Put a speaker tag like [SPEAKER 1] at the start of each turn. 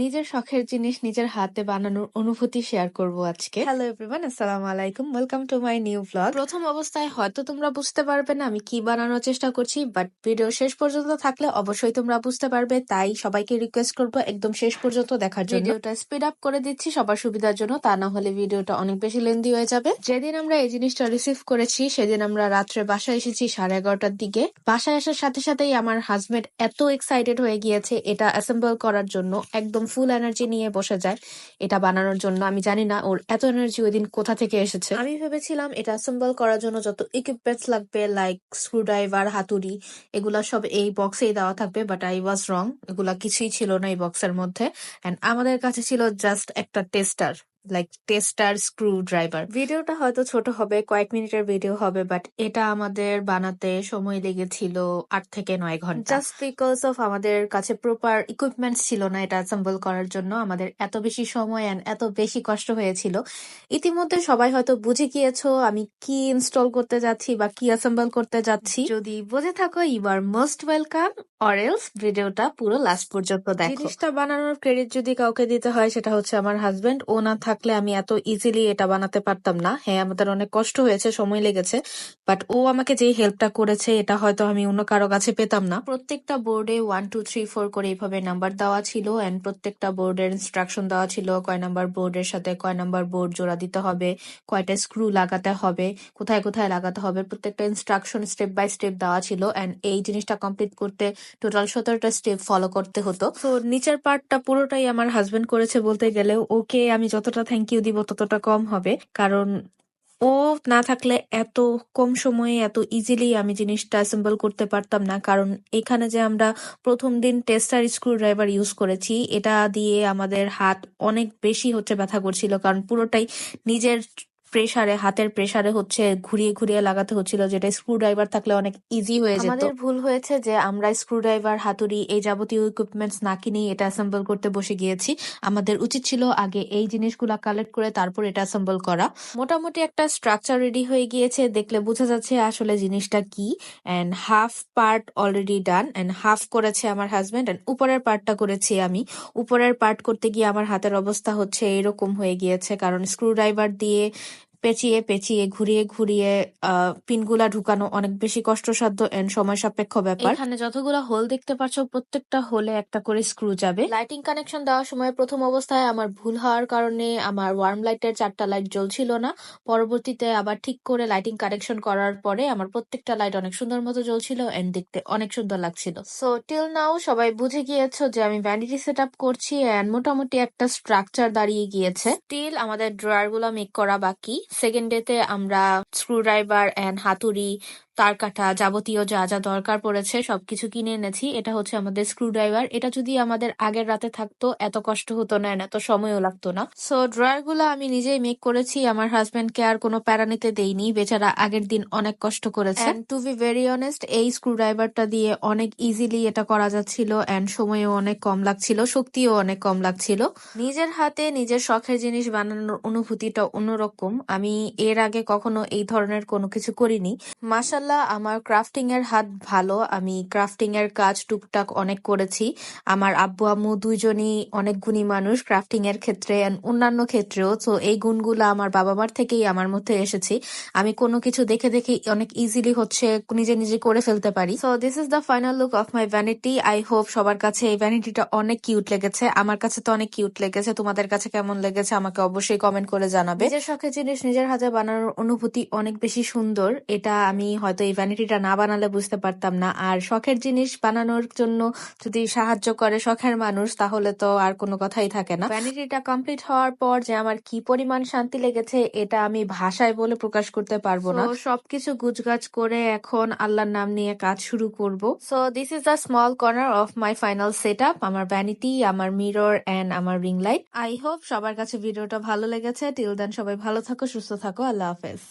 [SPEAKER 1] নিজের শখের জিনিস নিজের হাতে বানানোর অনুভূতি শেয়ার করব আজকে। হ্যালো এভরিওয়ান আসসালামু আলাইকুম welcome to my new blog প্রথম অবস্থায় হয়তো তোমরা বুঝতে পারবে না আমি কি বানানোর চেষ্টা করছি বাট ভিডিও শেষ পর্যন্ত থাকলে অবশ্যই তোমরা বুঝতে পারবে তাই সবাইকে রিকোয়েস্ট করব একদম শেষ পর্যন্ত দেখার জন্য। ভিডিওটা স্পিড আপ করে দিচ্ছি সবার সুবিধার জন্য তা না হলে ভিডিওটা অনেক বেশি লেন্দি হয়ে যাবে। যেদিন আমরা এই জিনিসটা রিসিভ করেছি সেদিন আমরা রাত্রে বাসায় এসেছি সাড়ে এগারোটার দিকে। বাসায় আসার সাথে সাথেই আমার হাজবেন্ড এত এক্সাইটেড হয়ে গিয়েছে এটা অ্যাসেম্বল করার জন্য একদম ফুল এনার্জি নিয়ে বসে যায় এটা বানানোর জন্য। আমি জানি না ওর এত এনার্জি ওই দিন কোথা থেকে এসেছে। আমি ভেবেছিলাম এটা অ্যাসেম্বল করার জন্য যত ইকুইপমেন্টস লাগবে লাইক স্ক্রুড্রাইভার হাতুড়ি, এগুলা সব এই বক্সেই দেওয়া থাকবে বাট আই ওয়াজ রং এগুলা কিছুই ছিল না এই বক্সের মধ্যে। অ্যান্ড আমাদের কাছে ছিল জাস্ট একটা tester like tester screw driver ভিডিওটা হয়তো ছোট হবে কয়েক মিনিটের ভিডিও হবে বাট এটা আমাদের বানাতে সময় লেগেছিল আট থেকে নয় ঘণ্টা। জাস্ট বিকজ অফ আমাদের কাছে প্রপার ইকুইপমেন্টস ছিল না এটা অ্যাসেম্বল করার জন্য আমাদের এত বেশি সময় অ্যান্ড এত বেশি কষ্ট হয়েছিল। ইতিমধ্যে সবাই হয়তো বুঝে গিয়েছো আমি কি ইনস্টল করতে যাচ্ছি বা কি অ্যাসেম্বল করতে যাচ্ছি। যদি বুঝে থাকো you are most welcome or else ভিডিওটা পুরো লাস্ট পর্যন্ত দেখো। জিনিসটা বানানোর ক্রেডিট যদি কাউকে দিতে হয় সেটা হচ্ছে আমার হাজবেন্ড ও না থাকলে আমি এত ইজিলি এটা বানাতে পারতাম না। হ্যাঁ আমাদের অনেক কষ্ট হয়েছে, সময় লেগেছে বাট ও আমাকে যে হেল্পটা করেছে, এটা হয়তো আমি অন্য কারও কাছে পেতাম না। প্রত্যেকটা বোর্ডে ওয়ান টু থ্রি ফোর করে এইভাবে নাম্বার দেওয়া ছিল এন্ড প্রত্যেকটা বোর্ডের ইনস্ট্রাকশন দেওয়া ছিল, কয় নাম্বার বোর্ডের সাথে কয় নাম্বার বোর্ড জোড়া দিতে হবে, কয়টা স্ক্রু লাগাতে হবে, কোথায় কোথায় লাগাতে হবে, প্রত্যেকটা ইনস্ট্রাকশন স্টেপ বাই স্টেপ দেওয়া ছিল এন্ড এই জিনিসটা কমপ্লিট করতে টোটাল সতেরোটা স্টেপ ফলো করতে হতো। তো নিচের পার্টটা পুরোটাই আমার হাজবেন্ড করেছে বলতে গেলে ওকে আমি যতটা থ্যাংক ইউ দিব ততটা কম হবে। কারণ ও না থাকলে এত কম সময়ে এত ইজিলি আমি জিনিসটা অ্যাসেম্বল করতে পারতাম না। কারণ এখানে যে আমরা প্রথম দিন টেস্টার স্ক্রু ড্রাইভার ইউজ করেছি, এটা দিয়ে আমাদের হাত অনেক বেশি হচ্ছে ব্যথা করছিল। কারণ পুরোটাই নিজের প্রেসারে, হাতের প্রেসারে হচ্ছে ঘুরিয়ে ঘুরিয়ে লাগাতে হচ্ছিল, যেটা স্ক্রু ড্রাইভার থাকলে অনেক ইজি হয়ে যেত। আমাদের ভুল হয়েছে যে আমরা স্ক্রু ড্রাইভার হাতুড়ি এই যাবতীয় ইকুইপমেন্টস না কিনেই এটা অ্যাসেম্বল করতে বসে গিয়েছি। আমাদের উচিত ছিল আগে এই জিনিসগুলো কালেক্ট করে তারপর এটা অ্যাসেম্বল করা। মোটামুটি একটা স্ট্রাকচার রেডি হয়ে গিয়েছে, দেখলে বোঝা যাচ্ছে আসলে জিনিসটা কি। And half part already done and half করেছে আমার হাজবেন্ড অ্যান্ড উপরের পার্টটা করেছি আমি। উপরের পার্ট করতে গিয়ে আমার হাতের অবস্থা হচ্ছে এরকম হয়ে গিয়েছে, কারণ স্ক্রু ড্রাইভার দিয়ে পেঁচিয়ে পেঁচিয়ে ঘুরিয়ে ঘুরিয়ে পিনগুলা ঢুকানো অনেক বেশি কষ্টসাধ্য এন্ড সময় সাপেক্ষ ব্যাপার। এখানে যতগুলো হোল দেখতে পাচ্ছ প্রত্যেকটা হোলে একটা করে স্ক্রু যাবে। লাইটিং কানেকশন দেওয়ার সময় প্রথম অবস্থায় আমার ভুল হওয়ার কারণে আমার ওয়ার্ম লাইটের চারটা লাইট জ্বলছিল না। পরবর্তীতে আবার ঠিক করে লাইটিং কানেকশন করার পরে আমার প্রত্যেকটা লাইট অনেক সুন্দর মতো জ্বলছিল এন্ড দেখতে অনেক সুন্দর লাগছিল। সো টিল নাও সবাই বুঝে গিয়েছো যে আমি ভ্যানিটি সেট আপ করছি এন্ড মোটামুটি একটা স্ট্রাকচার দাঁড়িয়ে গিয়েছে। স্টিল আমাদের ড্রয়ারগুলো মেক করা বাকি। সেকেন্ড ডেতে আমরা স্ক্রুড্রাইভার এন্ড হাতুড়ি তার কাটা যাবতীয় যা যা দরকার পড়েছে সবকিছু কিনে এনেছি। এটা হচ্ছে আমাদের স্ক্রুড্রাইভার এটা যদি আমাদের আগের রাতে থাকতো, এত কষ্ট হতো না, এত সময়ও লাগতো না। সো ড্রয়ারগুলো আমি নিজেই মেক করেছি। আমার হাজবেন্ড কে আর কোনো প্যারা নিতে দেইনি। বেচারা আগের দিন অনেক কষ্ট করেছে। টু বি ভেরি অনেস্ট এই স্ক্রুড্রাইভারটা দিয়ে অনেক ইজিলি এটা করা যাচ্ছিল অ্যান্ড সময়ও অনেক কম লাগছিল, শক্তিও অনেক কম লাগছিল। নিজের হাতে নিজের শখের জিনিস বানানোর অনুভূতিটা অন্যরকম। আমি এর আগে কখনো এই ধরনের কোনো কিছু করিনি। মাসা মাশাল্লাহ আমার ক্রাফটিং এর হাত ভালো। আমি ক্রাফটিং এর কাজ টুকটাক অনেক করেছি। আমার আব্বু আম্মু দুইজনই অনেক গুণী মানুষ ক্রাফটিং এর ক্ষেত্রে অন্যান্য ক্ষেত্রেও। তো এই গুণগুলো আমার বাবা মার থেকেই আমার মধ্যে এসেছি। আমি কোনো কিছু দেখে দেখে অনেক ইজিলি হচ্ছে নিজে নিজে করে ফেলতে পারি। So this is the final look of my vanity I hope সবার কাছে এই ভ্যানিটিটা অনেক কিউট লেগেছে। আমার কাছে তো অনেক কিউট লেগেছে। তোমাদের কাছে কেমন লেগেছে আমাকে অবশ্যই কমেন্ট করে জানাবে। নিজের শখের জিনিস নিজের হাতে বানানোর অনুভূতি অনেক বেশি সুন্দর। এটা আমি হয়তো এই ভ্যানিটিটা না বানালে বুঝতে পারতাম না। আর শখের জিনিস বানানোর জন্য যদি সাহায্য করে শখের মানুষ তাহলে তো আর কোনো কথাই থাকে না। ভ্যানিটিটা কমপ্লিট হওয়ার পর যে আমার কি পরিমাণ শান্তি লেগেছে এটা আমি ভাষায় বলে প্রকাশ করতে পারব না। সবকিছু গুজগাছ করে এখন আল্লাহর নাম নিয়ে কাজ শুরু করব। So this is the small corner of my final set up আমার ভ্যানিটি আমার মিরর অ্যান্ড আমার রিং লাইট আই হোপ সবার কাছে ভিডিওটা ভালো লেগেছে। টিল দেন সবাই ভালো থাকো সুস্থ থাকো। আল্লাহ হাফেজ।